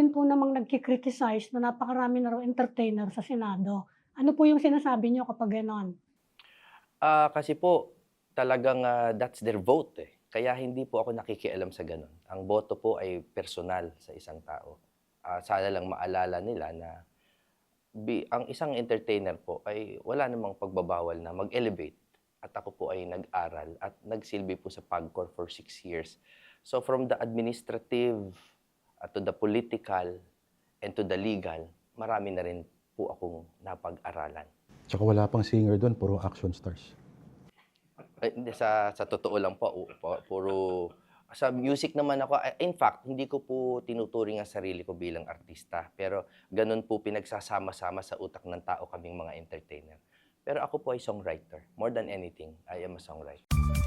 din po namang nagkikriticize na napakarami na raw entertainer sa Senado. Ano po yung sinasabi niyo kapag ganon? Ah, kasi po, talagang ah, that's their vote eh. Kaya hindi po ako nakikialam sa ganun. Ang boto po ay personal sa isang tao. Ah, sana lang maalala nila na bi- ang isang entertainer po ay wala namang pagbabawal na mag-elevate. At ako po ay nag-aral at nagsilbi po sa PAGCOR for six years. So from the administrative at to the political and to the legal, marami na rin po akong napag-aralan. Tsaka wala pang singer doon, puro action stars. Eh, hindi sa sa totoo lang po, po- puro sa music naman ako. eh, In fact, hindi ko po tinuturing ang sarili ko bilang artista, pero ganun po pinagsasama-sama sa utak ng tao kaming mga entertainer. Pero ako po ay songwriter. More than anything, I am a songwriter.